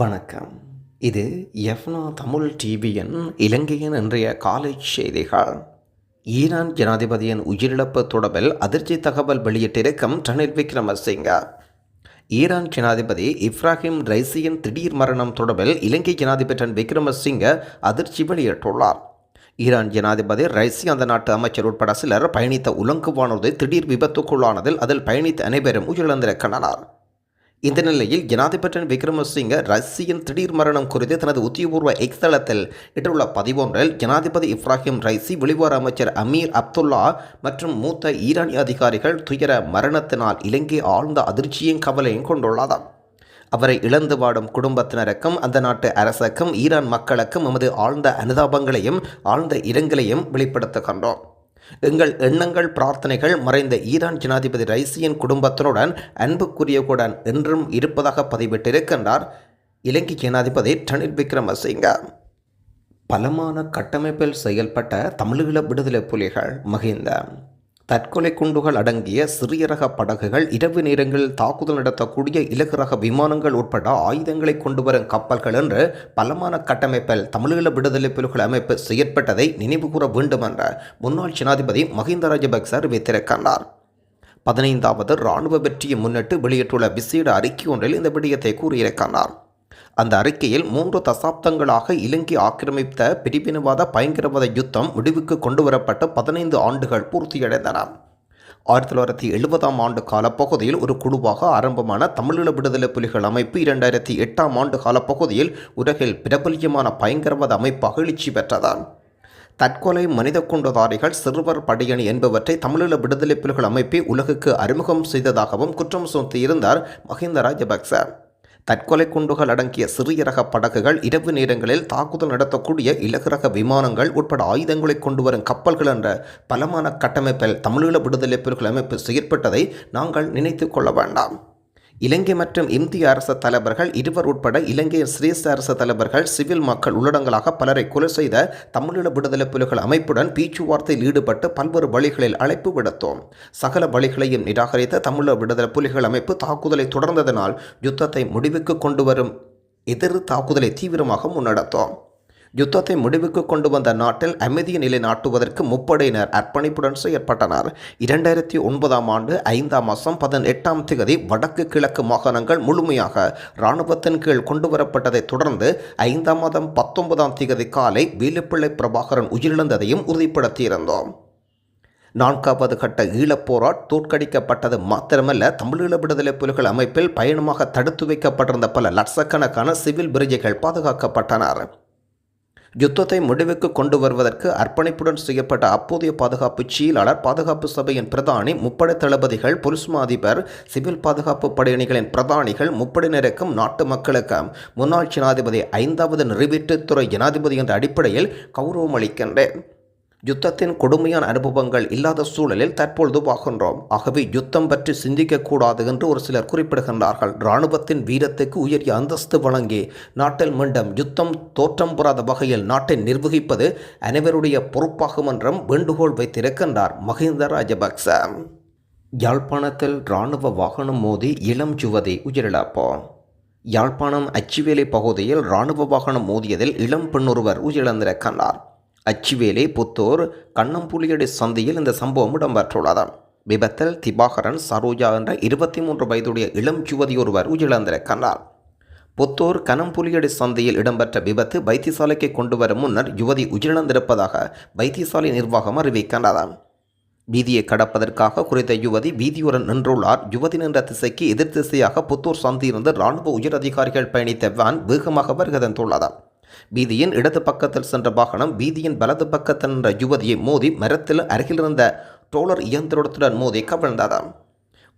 வணக்கம். இது எஃப்னா தமிழ் டிவியின் இலங்கையின் இன்றைய காலை செய்திகள். ஈரான் ஜனாதிபதியின் உயிரிழப்பு தொடர்பில் அதிர்ச்சி தகவல் வெளியிட்டிருக்கும் ரணில் விக்ரமசிங்க. ஈரான் ஜனாதிபதி இப்ராஹிம் ரைசியின் திடீர் மரணம் தொடர்பில் இலங்கை ஜனாதிபதி ரன் விக்ரமசிங்க அதிர்ச்சி வெளியிட்டுள்ளார். ஈரான் ஜனாதிபதி ரைசி அந்த நாட்டு அமைச்சர் உட்பட சிலர் பயணித்த உலங்கு வானூர்தி திடீர் விபத்துக்குள்ளானதில் அதில் பயணித்த அனைவரும் உயிரிழந்திருக்கின்றனர். இந்த நிலையில் ஜனாதிபதி விக்ரமசிங்க ரஷ்யின் திடீர் மரணம் குறித்து தனது உத்தியபூர்வ எக்ஸ் தளத்தில் இட்டுள்ள பதிவொன்றில் ஜனாதிபதி இப்ராஹிம் ரைசி வெளிவார அமைச்சர் அமீர் அப்துல்லா மற்றும் மூத்த ஈரானிய அதிகாரிகள் துயர மரணத்தினால் இலங்கை ஆழ்ந்த அதிர்ச்சியும் கவலையும் கொண்டுள்ளதாம். அவரை இழந்து வாடும் குடும்பத்தினருக்கும் அந்த நாட்டு அரசுக்கும் ஈரான் மக்களுக்கும் எமது ஆழ்ந்த அனுதாபங்களையும் ஆழ்ந்த இரங்கலையும் வெளிப்படுத்துகின்றோம். எங்கள் எண்ணங்கள் பிரார்த்தனைகள் மறைந்த ஈரான் ஜனாதிபதி ரைசியின் குடும்பத்தினுடன் அன்புக்குரியவுடன் என்றும் இருப்பதாக பதிவிட்டிருக்கின்றார். இலங்கை ஜனாதிபதி ரணில் விக்ரமசிங்க. பலமான கட்டமைப்பில் செயல்பட்ட தமிழீழ விடுதலை புலிகள் மகிந்த. தற்கொலை குண்டுகள் அடங்கிய சிறிய ரக படகுகள் இரவு நேரங்களில் தாக்குதல் நடத்தக்கூடிய இலகு ரக விமானங்கள் உட்பட ஆயுதங்களை கொண்டு வரும் கப்பல்கள் என்று பலமான கட்டமைப்பில் தமிழீழ விடுதலை புலிகள் அமைப்பு செயற்பட்டதை நினைவுகூர வேண்டும் என்ற முன்னாள் ஜனாதிபதி மஹிந்த ராஜபக்ச அறிவித்திருக்கின்றார். பதினைந்தாவது இராணுவ வெற்றியை முன்னிட்டு வெளியிட்டுள்ள விசேட அறிக்கை ஒன்றில் இந்த விடயத்தை கூறியிருக்கிறார் அந்த அறிக்கையில் மூன்று தசாப்தங்களாக இலங்கை ஆக்கிரமித்த பிரிவினவாத பயங்கரவாத யுத்தம் முடிவுக்கு கொண்டு வரப்பட்ட பதினைந்து ஆண்டுகள் பூர்த்தியடைந்தன ஆயிரத்தி தொள்ளாயிரத்தி எழுபதாம் ஆண்டு காலப்பகுதியில் ஒரு குழுவாக ஆரம்பமான தமிழீழ விடுதலை புலிகள் அமைப்பு இரண்டாயிரத்தி எட்டாம் ஆண்டு காலப்பகுதியில் உலகில் பிரபல்யமான பயங்கரவாத அமைப்பாக எழுச்சி பெற்றதான் தற்கொலை மனித குண்டதாரிகள் சிறுவர் படையணி என்பவற்றை தமிழீழ விடுதலை புலிகள் அமைப்பை உலகுக்கு அறிமுகம் செய்ததாகவும் குற்றம் சுமத்தியிருந்தார் மஹிந்த ராஜபக்ச. தற்கொலை குண்டுகள் அடங்கிய சிறிய ரக படகுகள் இரவு நேரங்களில் தாக்குதல் நடத்தக்கூடிய இலகு ரக விமானங்கள் உட்பட ஆயுதங்களை கொண்டு வரும் கப்பல்கள் என்ற பலமான கட்டமைப்பில் தமிழீழ விடுதலை புலிகள் அமைப்பு செயற்பட்டதை நாங்கள் நினைத்து கொள்ள வேண்டாம். இலங்கை மற்றும் இந்திய அரச தலைவர்கள் இருவர் உட்பட இலங்கையின் சிரேஷ்ட அரச தலைவர்கள் சிவில் மக்கள் உள்ளடங்கலாக பலரை கொலை செய்த தமிழீழ விடுதலை புலிகள் அமைப்புடன் பேச்சுவார்த்தையில் ஈடுபட்டு பல்வேறு வழிகளில் அழைப்பு விடுத்தோம். சகல வழிகளையும் நிராகரித்த தமிழீழ விடுதலை புலிகள் அமைப்பு தாக்குதலை தொடர்ந்ததனால் யுத்தத்தை முடிவுக்கு கொண்டு வரும் எதிர் தாக்குதலை தீவிரமாக முன்னெடுத்தோம். யுத்தத்தை முடிவுக்கு கொண்டு வந்த நாட்டில் அமைதியை நிலைநாட்டுவதற்கு முப்படையினர் அர்ப்பணிப்புடன் செயற்பட்டனர். இரண்டாயிரத்தி ஒன்பதாம் ஆண்டு ஐந்தாம் மாதம் பதினெட்டாம் திகதி வடக்கு கிழக்கு மாகாணங்கள் முழுமையாக இராணுவத்தின் கீழ் கொண்டு வரப்பட்டதைத் தொடர்ந்து ஐந்தாம் மாதம் பத்தொன்பதாம் திகதி காலை வேலுப்பிள்ளை பிரபாகரன் உயிரிழந்ததையும் உறுதிப்படுத்தியிருந்தோம். நான்காவது கட்ட ஈழப்போராட் தோற்கடிக்கப்பட்டது மாத்திரமல்ல தமிழீழ விடுதலை புலிகள் அமைப்பில் பயணமாக தடுத்து வைக்கப்பட்டிருந்த பல லட்சக்கணக்கான சிவில் பிரிஜைகள் பாதுகாக்கப்பட்டனர். யுத்தத்தை முடிவுக்கு கொண்டு வருவதற்கு அர்ப்பணிப்புடன் செய்யப்பட்ட அப்போதைய பாதுகாப்பு செயலாளர் பாதுகாப்பு சபையின் பிரதானி முப்படை தளபதிகள் பொலிஸ்மா அதிபர் சிவில் பாதுகாப்பு படையணிகளின் பிரதானிகள் முப்படையினருக்கும் நாட்டு மக்களுக்கும் முன்னாள் ஜனாதிபதி ஐந்தாவது நிறைவேற்றுத்துறை ஜனாதிபதி என்ற அடிப்படையில் கௌரவம் அளிக்கின்றேன். யுத்தத்தின் கொடுமையான அனுபவங்கள் இல்லாத சூழலில் தற்பொழுது வாகின்றோம் ஆகவே யுத்தம் பற்றி சிந்திக்கக்கூடாது என்று ஒரு சிலர் குறிப்பிடுகின்றார்கள். இராணுவத்தின் வீரத்துக்கு உயரிய அந்தஸ்து வழங்கி நாட்டில் மீண்டும் யுத்தம் தோற்றம் பெறாத வகையில் நாட்டை நிர்வகிப்பது அனைவருடைய பொறுப்பாகும் என்றும் வேண்டுகோள் வைத்திருக்கின்றார் மஹிந்த ராஜபக்ச. யாழ்ப்பாணத்தில் இராணுவ வாகனம் மோதி இளம் யுவதி உயிரிழப்போம் யாழ்ப்பாணம் அச்சுவேலி பகுதியில் இராணுவ வாகனம் மோதியதில் இளம் பெண்ணொருவர் உயிரிழந்திருக்கின்றார். அச்சுவேலி புத்தூர் கண்ணம்புலியடி சந்தையில் இந்த சம்பவம் இடம்பெற்றுள்ளது விபத்தில் திபாகரன் சரோஜா என்ற இருபத்தி மூன்று வயதுடைய இளம் யுவதி ஒருவர் உயிரிழந்திருக்கிறார். புத்தூர் கனம்புலியடி சந்தையில் இடம்பெற்ற விபத்து வைத்தியசாலைக்கு கொண்டு வரும் முன்னர் யுவதி உயிரிழந்திருப்பதாக வைத்தியசாலை நிர்வாகம் அறிவிக்கின்றதாம். வீதியை கடப்பதற்காக குறித்த யுவதி வீதியுடன் நின்றுள்ளார். யுவதி நின்ற திசைக்கு எதிர் திசையாக புத்தூர் சந்தியிலிருந்து இராணுவ உயரதிகாரிகள் பயணித்த வேன் வேகமாக வருகதந்துள்ளது வீதியின் இடது பக்கத்தில் சென்ற வாகனம் வீதியின் வலது பக்கத்தில் நின்ற யுவதியை மோதி மரத்தில் அருகிலிருந்த டோலர் இயந்திரத்துடன் மோதி கவிழ்ந்ததாம்.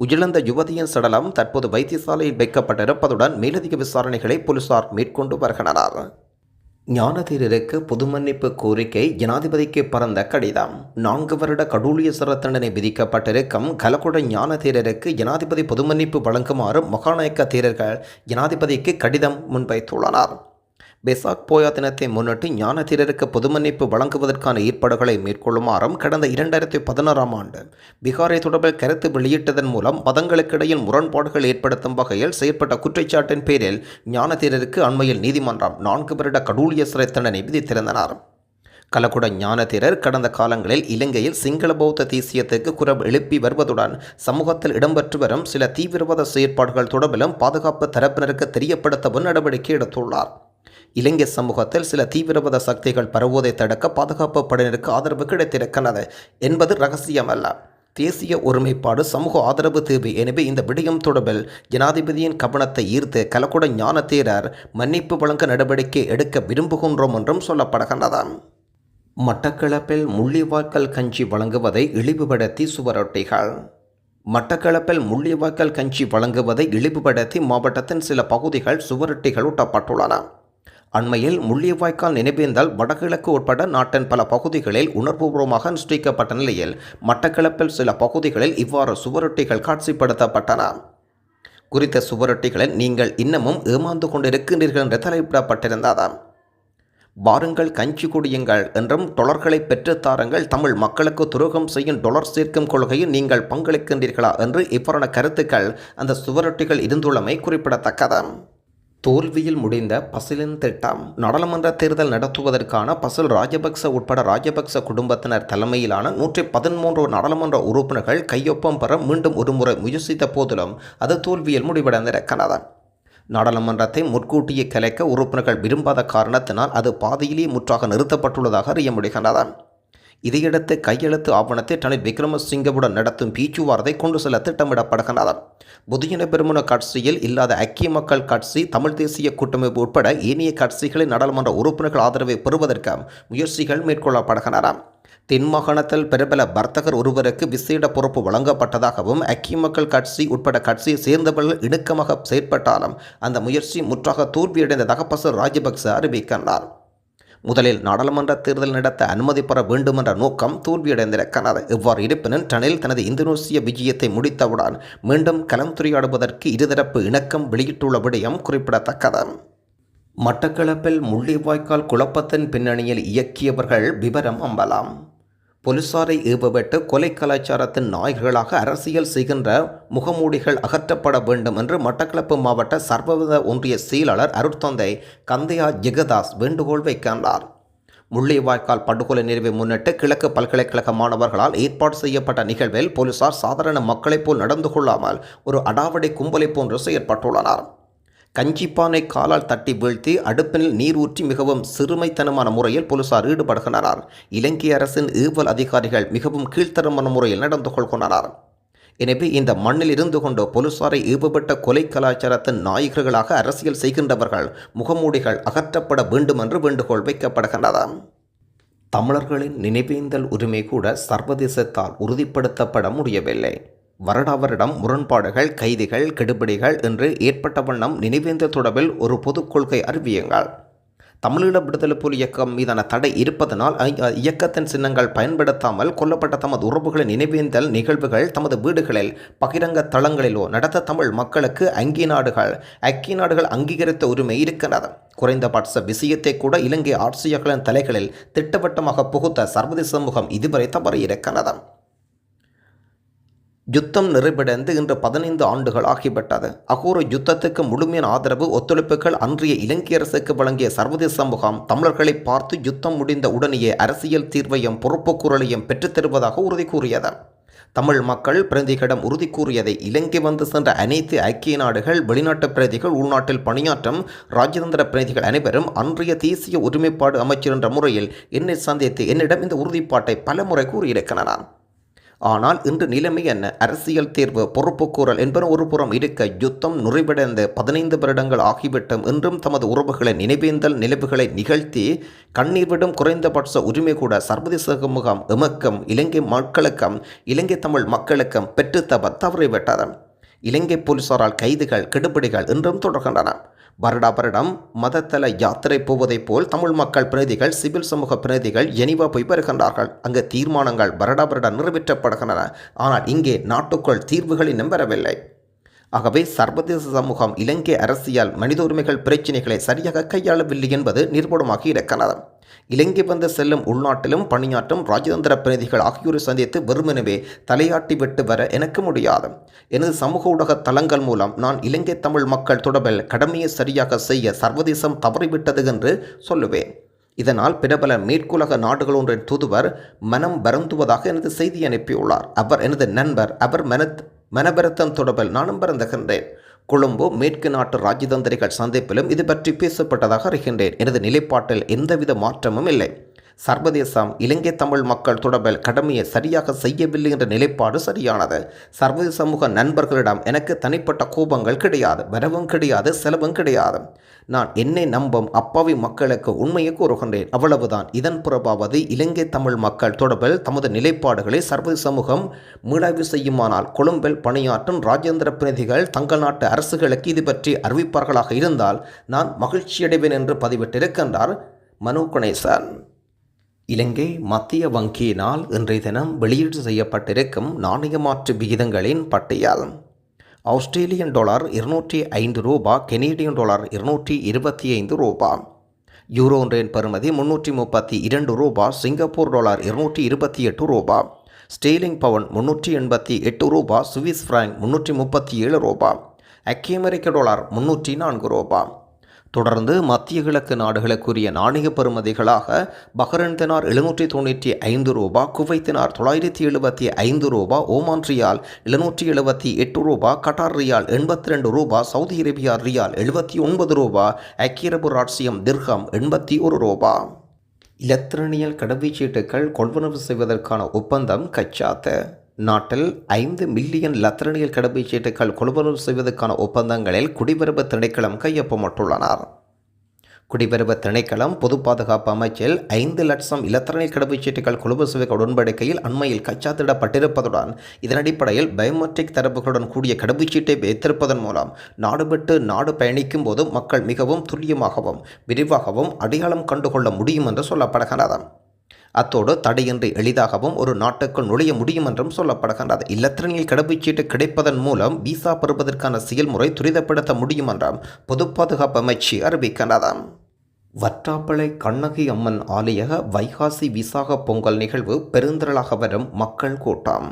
உயிரிழந்த யுவதியின் சடலம் தற்போது வைத்தியசாலையில் வைக்கப்பட்டிருப்பதுடன் மேலதிக விசாரணைகளை போலீசார் மேற்கொண்டு வருகின்றனர். ஞானதீரருக்கு பொது மன்னிப்பு கோரிக்கை ஜனாதிபதிக்கு பறந்த கடிதம். நான்கு வருட கடூழிய சிற தண்டனை விதிக்கப்பட்டிருக்கும் கலகுட ஞானதீரருக்கு ஜனாதிபதி பொது மன்னிப்பு வழங்குமாறு மகாநாயக்க தீரர்கள் ஜனாதிபதிக்கு கடிதம் முன்வைத்துள்ளனர். பெசாக் போயா தினத்தை முன்னிட்டு ஞானத்திரருக்கு பொதுமன்னிப்பு வழங்குவதற்கான ஏற்பாடுகளை மேற்கொள்ளுமாறும் கடந்த இரண்டாயிரத்தி பதினாறாம் ஆண்டு பீகாரை தொடர்பில் கருத்து வெளியிட்டதன் மூலம் மதங்களுக்கிடையில் முரண்பாடுகள் ஏற்படுத்தும் வகையில் செயற்பட்ட குற்றச்சாட்டின் பேரில் ஞானத்திரருக்கு அண்மையில் நீதிமன்றம் நான்கு வருட கடூழிய சிறை தண்டனை விதித்திருந்தனர். கலக்குட ஞானத்திரர் கடந்த காலங்களில் இலங்கையில் சிங்கள பௌத்த தேசியத்துக்கு குரல் எழுப்பி வருவதுடன் சமூகத்தில் இடம்பெற்று வரும் சில தீவிரவாத செயற்பாடுகள் தொடர்பிலும் பாதுகாப்பு தரப்பினருக்கு தெரியப்படுத்தவும் நடவடிக்கை எடுத்துள்ளார். இலங்கை சமூகத்தில் சில தீவிரவாத சக்திகள் பரவுவதை தடுக்க பாதுகாப்பு படையினருக்கு ஆதரவு கிடைத்திருக்கிறது என்பது ரகசியமல்ல. தேசிய ஒருமைப்பாடு சமூக ஆதரவு தேவை எனவே இந்த விடயம் தொடர்பில் ஜனாதிபதியின் கவனத்தை ஈர்த்து கலக்குட ஞானத்தேரர் மன்னிப்பு வழங்க நடவடிக்கை எடுக்க விரும்புகின்றோம் என்றும் சொல்லப்படுகின்றது. மட்டக்களப்பில் முள்ளிவாய்க்கால் கஞ்சி வழங்குவதை இழிவுபடுத்தி சுவரொட்டிகள். மட்டக்களப்பில் முள்ளிவாய்க்கால் கஞ்சி வழங்குவதை இழிவுபடுத்தி மாவட்டத்தின் சில பகுதிகள் சுவரொட்டிகள் ஊட்டப்பட்டுள்ளன. அண்மையில் முள்ளிவாய்க்கால் நினைவேந்தல் வடகிழக்கு உட்பட நாட்டின் பல பகுதிகளில் உணர்வுபூர்வமாக அனுஷ்டிக்கப்பட்ட நிலையில் மட்டக்களப்பில் சில பகுதிகளில் இவ்வாறு சுவரொட்டிகள் காட்சிப்படுத்தப்பட்டன. குறித்த சுவரொட்டிகளை நீங்கள் இன்னமும் ஏமாந்து கொண்டிருக்கின்றீர்கள் என்று தலைப்பிடப்பட்டிருந்ததாம் வாருங்கள் கஞ்சி குடியுங்கள் என்றும் டொலர்களை பெற்றுத்தாருங்கள் தமிழ் மக்களுக்கு துரோகம் செய்யும் டொலர் சேர்க்கும் கொள்கையில் நீங்கள் பங்களிக்கின்றீர்களா என்று இவ்வாறான கருத்துக்கள் அந்த சுவரொட்டிகள் இருந்துள்ளமை குறிப்பிடத்தக்கதாம் தோல்வியில் முடிந்த பசிலின் திட்டம் நாடாளுமன்ற தேர்தல் நடத்துவதற்கான பசில் ராஜபக்ச உட்பட ராஜபக்ச குடும்பத்தினர் தலைமையிலான நூற்றி பதிமூன்று நாடாளுமன்ற உறுப்பினர்கள் கையொப்பம் பெற மீண்டும் ஒருமுறை முயற்சித்த போதிலும் அது தோல்வியில் முடிவடைந்திருக்கிறது நாடாளுமன்றத்தை முற்கூட்டியே கலைக்க உறுப்பினர்கள் விரும்பாத காரணத்தினால் அது பாதியிலேயே முற்றாக நிறுத்தப்பட்டுள்ளதாக அறிய முடிகின்றது. இதையடுத்து கையெழுத்து ஆவணத்தை ரணில் விக்ரமசிங்கவுடன் நடத்தும் பேச்சுவார்த்தை கொண்டு செல்ல திட்டமிடப்படுகின்றனர் பொதுஜன பெருமுன கட்சியில் இல்லாத ஐக்கிய மக்கள் கட்சி தமிழ் தேசிய கூட்டமைப்பு உட்பட ஏனைய கட்சிகளின் நாடாளுமன்ற உறுப்பினர்கள் ஆதரவை பெறுவதற்கு முயற்சிகள் மேற்கொள்ளப்படுகின்றன. தென் மாகாணத்தில் பிரபல வர்த்தகர் ஒருவருக்கு விசேட பொறுப்பு வழங்கப்பட்டதாகவும் ஐக்கிய மக்கள் கட்சி உட்பட கட்சியை சேர்ந்தவர்கள் இணக்கமாக செயற்பட்டாலும் அந்த முயற்சி முற்றாக தோல்வியடைந்ததாக பசு ராஜபக்ச அறிவிக்கின்றார். முதலில் நாடாளுமன்ற தேர்தல் நடத்த அனுமதி பெற வேண்டும் என்ற நோக்கம் தோல்வியடைந்திருக்கிறது இவ்வாறு இருப்பினும் டனில் தனது இந்தோனேசிய விஜயத்தை முடித்தவுடன் மீண்டும் கலந்துரையாடுவதற்கு இருதரப்பு இணக்கம் வெளியிட்டுள்ள விடயம் குறிப்பிடத்தக்கது. மட்டக்களப்பில் முள்ளிவாய்க்கால் குழப்பத்தின் பின்னணியில் இயக்கியவர்கள் விவரம் அம்பலாம். போலீசாரை ஏவப்பட்டு கொலை கலாச்சாரத்தின் நாயகர்களாக அரசியல் செய்கின்ற முகமூடிகள் அகற்றப்பட வேண்டும் என்று மட்டக்களப்பு மாவட்ட சர்வவித ஒன்றிய செயலாளர் அருட்தந்தை கந்தையா ஜெகதாஸ் வேண்டுகோள் வைக்கின்றார். முள்ளிவாய்க்கால் படுகொலை நிறைவை முன்னிட்டு கிழக்கு பல்கலைக்கழக மாணவர்களால் ஏற்பாடு செய்யப்பட்ட நிகழ்வில் போலீசார் சாதாரண மக்களைப் போல் நடந்து கொள்ளாமல் ஒரு அடாவடி கும்பலை போன்று செயற்பட்டுள்ளனர். கஞ்சிப்பானை காலால் தட்டி வீழ்த்தி அடுப்பினில் நீர் ஊற்றி மிகவும் சிறுமைத்தனமான முறையில் போலீசார் ஈடுபடுகின்றனர். இலங்கை அரசின் ஈவல் அதிகாரிகள் மிகவும் கீழ்த்தரமான முறையில் நடந்து கொள்கின்றனர். எனவே இந்த மண்ணில் இருந்து கொண்டு போலீசாரை ஈடுபட்ட கொலை கலாச்சாரத்தின் நாயகர்களாக அரசியல் செய்கின்றவர்கள் முகமூடிகள் அகற்றப்பட வேண்டும் என்று வேண்டுகோள் வைக்கப்படுகின்றது தமிழர்களின் நினைவேந்தல் உரிமை கூட சர்வதேசத்தால் உறுதிப்படுத்தப்பட முடியவில்லை. வருடா வருடம் முரண்பாடுகள் கைதிகள் கெடுபிடிகள் என்று ஏற்பட்ட வண்ணம் நினைவேந்த தொடர்பில் ஒரு பொது கொள்கை அறிவியுங்கள். தமிழீழ விடுதலை புலி இயக்கம் மீதான தடை இருப்பதனால் இயக்கத்தின் சின்னங்கள் பயன்படுத்தாமல் கொல்லப்பட்ட தமது உறவுகளின் நினைவேந்தல் நிகழ்வுகள் தமது வீடுகளில் பகிரங்க தளங்களிலோ நடத்த தமிழ் மக்களுக்கு அங்கி நாடுகள் ஐக்கிய நாடுகள் அங்கீகரித்த உரிமை இருக்கிறது. குறைந்தபட்ச விஷயத்தை கூட இலங்கை ஆட்சியர்களின் தலைகளில் திட்டவட்டமாக புகுத்த சர்வதேச சமூகம் இதுவரை தவறியிருக்கிறது. யுத்தம் நிறைவடைந்து இன்று பதினைந்து ஆண்டுகள் ஆகிவிட்டது அகோர யுத்தத்துக்கு முழுமையான ஆதரவு ஒத்துழைப்புகள் அன்றைய இலங்கை அரசுக்கு வழங்கிய சர்வதேச சமூகம் தமிழர்களை பார்த்து யுத்தம் முடிந்த உடனேயே அரசியல் தீர்வையும் பொறுப்புக்குரலையும் பெற்றுத் தருவதாக உறுதி கூறியது. தமிழ் மக்கள் பிரதிகளிடம் உறுதி கூறியதை இலங்கை வந்து சென்ற அனைத்து ஐக்கிய நாடுகள் வெளிநாட்டு பிரதிகள் உள்நாட்டில் பணியாற்றும் ராஜதந்திர பிரதிகள் அனைவரும் அன்றைய தேசிய ஒருமைப்பாடு அமைச்சர் என்ற முறையில் என்னை சந்தித்து என்னிடம் இந்த உறுதிப்பாட்டை பலமுறை கூறியிருக்கின்றனர். ஆனால் இன்று நிலைமை என்ன? அரசியல் தேர்வு பொறுப்புக்கூறல் என்பன ஒரு புறம் இருக்க யுத்தம் நிறைவடைந்து பதினைந்து வருடங்கள் ஆகிவிட்டும் இன்றும் தமது உறவுகளை நினைவேந்தல் நிலைப்புகளை நிகழ்த்தி கண்ணீர் விடும் குறைந்தபட்ச உரிமை கூட சர்வதேச முகாம் எமக்கும் இலங்கை மக்களுக்கும் இலங்கை தமிழ் மக்களுக்கும் பெற்றுத்தவ தவறிவிட்டதன் இலங்கை போலீசாரால் கைதுகள் கெடுபிடிகள் இன்றும் தொடர்கின்றன. வருடா வருடம் மதத்தல யாத்திரை போவதைப் போல் தமிழ் மக்கள் பிரதிகள் சிவில் சமூக பிரதிகள் எனிவா போய் வருகின்றார்கள். அங்கு தீர்மானங்கள் வருடா வருடம் நிறைவேற்றப்படுகின்றன. ஆனால் இங்கே நாட்டுக்குள் தீர்வுகள் நம்பரவில்லை வரவில்லை. ஆகவே சர்வதேச சமூகம் இலங்கை அரசியல் மனித உரிமைகள் பிரச்சினைகளை சரியாக கையாளவில்லை என்பது நிரூபணமாகி இருக்கிறது. இலங்கை வந்து செல்லும் உள்நாட்டிலும் பணியாற்றும் ராஜதந்திர பிரதிகள் ஆகியோரை சந்தித்து வெறுமெனவே தலையாட்டி விட்டு வர எனக்கு முடியாது. எனது சமூக ஊடக தளங்கள் மூலம் நான் இலங்கை தமிழ் மக்கள் தொடர்பில் கடமையை சரியாக செய்ய சர்வதேசம் தவறிவிட்டது என்று சொல்லுவேன். இதனால் பிரபல மேற்குலக நாடுகள் ஒன்றின் தூதுவர் மனம் வருந்துவதாக எனது செய்தி அனுப்பியுள்ளார். அவர் எனது நண்பர். அவர் மன மனபரத்தம் தொடர்பில் நானும் பரந்துகின்றேன் கொழும்பு மேற்கு நாட்டு ராஜதந்திரிகள் சந்திப்பிலும் இது பற்றி பேசப்பட்டதாக அறிகின்றேன். எனது நிலைப்பாட்டில் எந்தவித மாற்றமும் இல்லை. சர்வதேசம் இலங்கை தமிழ் மக்கள் தொடர்பில் கடமையை சரியாக செய்யவில்லை என்ற நிலைப்பாடு சரியானது. சர்வதேச சமூக நண்பர்களிடம் எனக்கு தனிப்பட்ட கோபங்கள் கிடையாது வரவும் கிடையாது செலவும் கிடையாது. நான் என்னை நம்பும் அப்பாவி மக்களுக்கு உண்மையை கூறுகின்றேன். அவ்வளவுதான். இதன் புறபாவது இலங்கை தமிழ் மக்கள் தொடர்பில் தமது நிலைப்பாடுகளை சர்வதேச சமூகம் மீளாய்வு செய்யுமானால் கொழும்பில் பணியாற்றும் ராஜேந்திர பிரதிகள் தங்கள் நாட்டு அரசுகளுக்கு இது பற்றி அறிவிப்பார்களாக இருந்தால் நான் மகிழ்ச்சியடைவேன் என்று பதிவிட்டிருக்கின்றார் மனு கணேசன். இலங்கை மத்திய வங்கியினால் இன்றைய தினம் வெளியீடு செய்யப்பட்டிருக்கும் நாணய மாற்று விகிதங்களின் பட்டியல். ஆஸ்திரேலியன் டாலர் இருநூற்றி ஐந்து ரூபா கெனேடியன் டாலர் இருநூற்றி இருபத்தி ஐந்து ரூபா. யூரோ ஒன்றின் பெறுமதி முன்னூற்றி முப்பத்தி இரண்டு ரூபா சிங்கப்பூர் டாலர் இருநூற்றி இருபத்தி எட்டு ரூபா. ஸ்டீலிங் பவுன் முன்னூற்றி எண்பத்தி எட்டு ரூபா சுவிஸ் ஃப்ராங்க் முன்னூற்றி முப்பத்தி ஏழு ரூபா. அக்கி அமெரிக்க டாலர் முன்னூற்றி நான்கு ரூபா. தொடர்ந்து மத்திய கிழக்கு நாடுகளுக்குரிய நாணய பெறுமதிகளாக பஹ்ரைன் தினார் எழுநூற்றி தொண்ணூற்றி ஐந்து ரூபா குவைத்தினார் தொள்ளாயிரத்தி எழுபத்தி ஐந்து ரூபா ஓமான் ரியால் எழுநூற்றி எழுபத்தி எட்டு ரூபா கட்டார் ரியால் எண்பத்தி ரெண்டு ரூபா சவுதி அரேபியா ரியால் எழுபத்தி ஒன்பது ரூபா ஐக்கிய ராட்சியம் திர்ஹம் எண்பத்தி ஒரு ரூபா. இலத்திரனியல் கடவுச்சீட்டுகள் கொள்வனவு செய்வதற்கான ஒப்பந்தம் கச்சாத்து. நாட்டில் ஐந்து மில்லியன் லத்திரனியல் கடவுச்சீட்டுகள் கொள்வனவு செய்வதற்கான ஒப்பந்தங்களில் குடிவரவு திணைக்களம் கையொப்பமிட்டுள்ளனர். குடிபெருப்பு திணைக்களம் பொது பாதுகாப்பு அமைச்சில் ஐந்து லட்சம் இலத்திரனியல் கடவுச்சீட்டுகள் கொள்வனவு செய்வ உடன்படிக்கையில் அண்மையில் கச்சாத்திடப்பட்டிருப்பதுடன் இதன் அடிப்படையில் பயோமெட்ரிக் தரப்புகளுடன் கூடிய கடவுச்சீட்டை வைத்திருப்பதன் மூலம் நாடு விட்டு நாடு பயணிக்கும் போது மக்கள் மிகவும் துல்லியமாகவும் விரிவாகவும் அடையாளம் கண்டுகொள்ள முடியும் என்று சொல்லப்படுகிறது. அத்தோடு தடையின்றி எளிதாகவும் ஒரு நாட்டுக்குள் நுழைய முடியும் என்றும் சொல்லப்படுகின்றது. இல்லத்திரனில் கடவுச்சீட்டு கிடைப்பதன் மூலம் விசா பெறுவதற்கான செயல்முறை துரிதப்படுத்த முடியும் என்றும் பொது பாதுகாப்பு அமைச்சு அறிவிக்கின்றது. வற்றாப்பளை கண்ணகி அம்மன் ஆலய வைகாசி விசாக பொங்கல் நிகழ்வு பெருந்திரளாக வரும் மக்கள் கூட்டம்.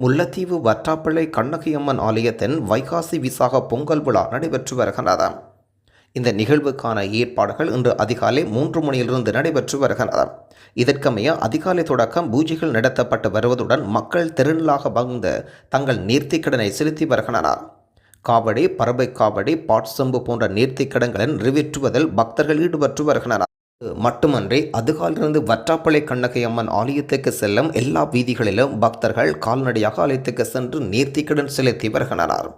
முல்லைத்தீவு வற்றாப்பளை கண்ணகி அம்மன் ஆலயத்தின் வைகாசி விசாக பொங்கல் விழா நடைபெற்று வருகின்றது. இந்த நிகழ்வுக்கான ஏற்பாடுகள் இன்று அதிகாலை மூன்று மணியிலிருந்து நடைபெற்று வருகிறது. இதற்கமைய அதிகாலை தொடக்கம் பூஜைகள் நடத்தப்பட்டு வருவதுடன் மக்கள் திருநலாக வந்து தங்கள் நீர்த்திக்கடனை செலுத்தி வருகின்றனர். காவடி பறவை காவடி பாட்சம்பு போன்ற நேர்த்திக்கடன்களை நிறைவேற்றுவதில் பக்தர்கள் ஈடுபட்டு வருகின்றனர். மட்டுமன்றி அதுகாலிருந்து வற்றாப்பளை கண்ணகை அம்மன் ஆலயத்துக்கு செல்லும் எல்லா வீதிகளிலும் பக்தர்கள் கால்நடையாக ஆலயத்துக்கு சென்று நீர்த்திக்கடன் செலுத்தி வருகின்றனர்.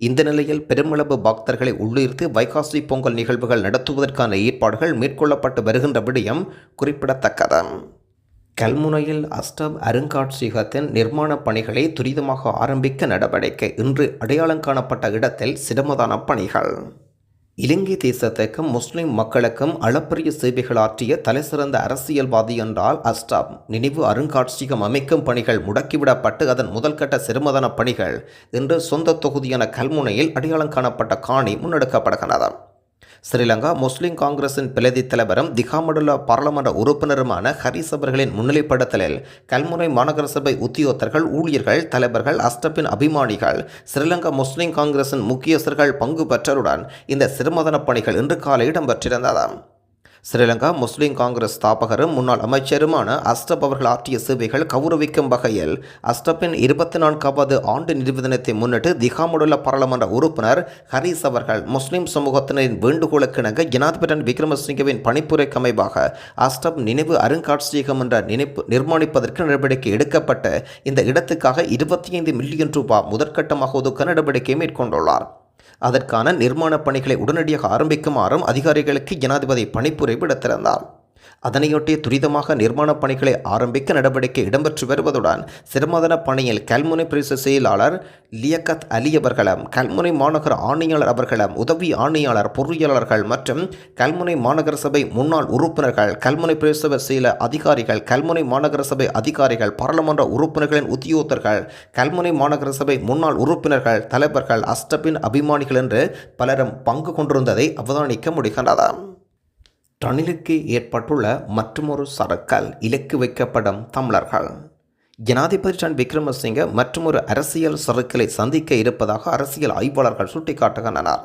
இந்த நிலையில் பெருமளவு பக்தர்களை உள்ளிருத்து வைகாசி பொங்கல் நிகழ்வுகள் நடத்துவதற்கான ஏற்பாடுகள் மேற்கொள்ளப்பட்டு வருகின்ற விடயம் குறிப்பிடத்தக்கது. கல்முனையில் அஷ்டம் அருங்காட்சியகத்தின் நிர்மாணப் பணிகளை துரிதமாக ஆரம்பிக்க நடவடிக்கை இன்று அடையாளம் காணப்பட்ட இடத்தில் சிரமதான பணிகள். இலங்கை தேசத்துக்கும் முஸ்லிம் மக்களுக்கும் அளப்பரிய சேவைகள் ஆற்றிய தலைசிறந்த அரசியல்வாதி என்றால் அஸ்டாப். நினைவு அருங்காட்சியகம் அமைக்கும் பணிகள் முடக்கிவிடப்பட்டு அதன் முதல்கட்ட சிறுமதன பணிகள் இன்று சொந்த தொகுதியான கல்முனையில் அடையாளம் காணப்பட்ட காணி முன்னெடுக்கப்படுகின்றன. ஸ்ரீலங்கா முஸ்லிம் காங்கிரசின் பிரதி தலைவரும் திகாமடுல்லா பாராளுமன்ற உறுப்பினருமான ஹரிஸ் அவர்களின் முன்னிலைப்படுத்தலில் கல்முனை மாநகர சபை உத்தியோகத்தர்கள் ஊழியர்கள் தலைவர்கள் அஸ்டப்பின் அபிமானிகள் ஸ்ரீலங்கா முஸ்லிம் காங்கிரசின் முக்கியஸ்தர்கள் பங்கு பெற்றருடன் இந்த சிறுமதன பணிகள் இன்று காலை இடம்பெற்றிருந்தது. ஸ்ரீலங்கா முஸ்லிம் காங்கிரஸ் ஸ்தாபகரும் முன்னாள் அமைச்சருமான அஸ்டப் அவர்கள் ஆற்றிய சேவைகள் கௌரவிக்கும் வகையில் அஸ்டப்பின் இருபத்தி நான்காவது ஆண்டு நிறுவ தினத்தை முன்னிட்டு திகாமுடுள்ள பாராளுமன்ற உறுப்பினர் ஹரீஸ் அவர்கள் முஸ்லிம் சமூகத்தினரின் வேண்டுகோளுக்கிணங்க ஜனாதிபதி விக்ரமசிங்கவின் பணிப்புரைக்கு அமைவாக அஸ்டப் நினைவு அருங்காட்சியகம் என்ற நினைப்பு நிர்மாணிப்பதற்கு நடவடிக்கை எடுக்கப்பட்ட இந்த இடத்துக்காக இருபத்தி ஐந்து மில்லியன் ரூபாய் முதற்கட்டமாக ஒதுக்க நடவடிக்கை மேற்கொண்டுள்ளார். அதற்கான நிர்மாணப் பணிகளை உடனடியாக ஆரம்பிக்குமாறும் அதிகாரிகளுக்கு ஜனாதிபதி பணிப்புரை விடுத்திருந்தார். அதனையொட்டி துரிதமாக நிர்மாணப் பணிகளை ஆரம்பிக்க நடவடிக்கை இடம்பெற்று வருவதுடன் சிரமதன பணியில் கல்முனை பிரதேச செயலாளர் லியக்கத் அலி அவர்களும் கல்முனை மாநகர ஆணையாளர் அவர்களும் உதவி ஆணையாளர் பொறியாளர்கள் மற்றும் கல்முனை மாநகர சபை முன்னாள் உறுப்பினர்கள் கல்முனை பிரதேச செயல அதிகாரிகள் கல்முனை மாநகர சபை அதிகாரிகள் பாராளுமன்ற உறுப்பினர்களின் உத்தியோகத்தர்கள் கல்முனை மாநகர சபை முன்னாள் உறுப்பினர்கள் தலைவர்கள் அஷ்டபின் அபிமானிகள் என்று பலரும் பங்கு கொண்டிருந்ததை அவதானிக்க முடிகின்றதாம் ரணிலுக்கு ஏற்பட்டுள்ள மற்றுமொரு சரக்கால் இலக்கு வைக்கப்படும் தமிழர்கள். ஜனாதிபதி ரன் விக்ரமசிங்க மற்றுமொரு அரசியல் சறுக்கலை சந்திக்க இருப்பதாக அரசியல் ஆய்வாளர்கள் சுட்டிக்காட்டுகின்றனர்.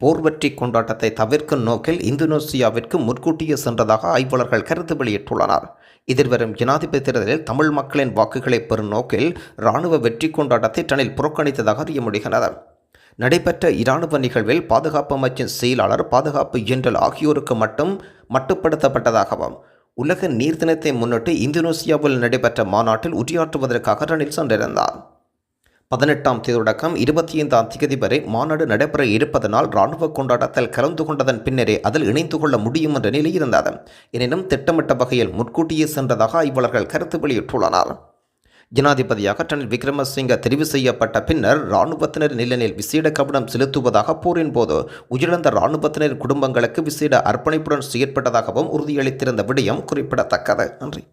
போர் வெற்றி கொண்டாட்டத்தை தவிர்க்கும் நோக்கில் இந்தோனேசியாவிற்கு முன்கூட்டியே சென்றதாக ஆய்வாளர்கள் கருத்து வெளியிட்டுள்ளனர். எதிர்வரும் ஜனாதிபதி தேர்தலில் தமிழ் மக்களின் வாக்குகளை பெறும் நோக்கில் இராணுவ வெற்றி கொண்டாட்டத்தை டனில் புறக்கணித்ததாக அறிய முடிகின்றனர் நடைபெற்ற இராணுவ நிகழ்வில் பாதுகாப்பு அமைச்சின் செயலாளர் பாதுகாப்பு ஜெனரல் ஆகியோருக்கு மட்டும் மட்டுப்படுத்தப்பட்டதாகவும் உலக நீர் தினத்தை முன்னிட்டு இந்தோனேசியாவில் நடைபெற்ற மாநாட்டில் உரையாற்றுவதற்காக ரணில் சென்றிருந்தார் பதினெட்டாம் தேதி தொடக்கம் இருபத்தி ஐந்தாம் தேதி வரை மாநாடு நடைபெற இருப்பதனால் இராணுவ கொண்டாட்டத்தில் கலந்து கொண்டதன் பின்னரே அதில் இணைந்து கொள்ள முடியும் என்ற நிலை இருந்தது. எனினும் திட்டமிட்ட வகையில் முன்கூட்டியே சென்றதாக ஆய்வாளர்கள் கருத்து வெளியிட்டுள்ளனர். ஜனாதிபதியாக ரணில் விக்ரமசிங்க தெரிவு செய்யப்பட்ட பின்னர் இராணுவத்தினர் நிலனில் விசேட கவனம் செலுத்துவதாக போரின் போது உயிரிழந்த இராணுவத்தினர் குடும்பங்களுக்கு விசேட அர்ப்பணிப்புடன் செயற்பட்டதாகவும் உறுதியளித்திருந்த விடயம் குறிப்பிடத்தக்கது. நன்றி.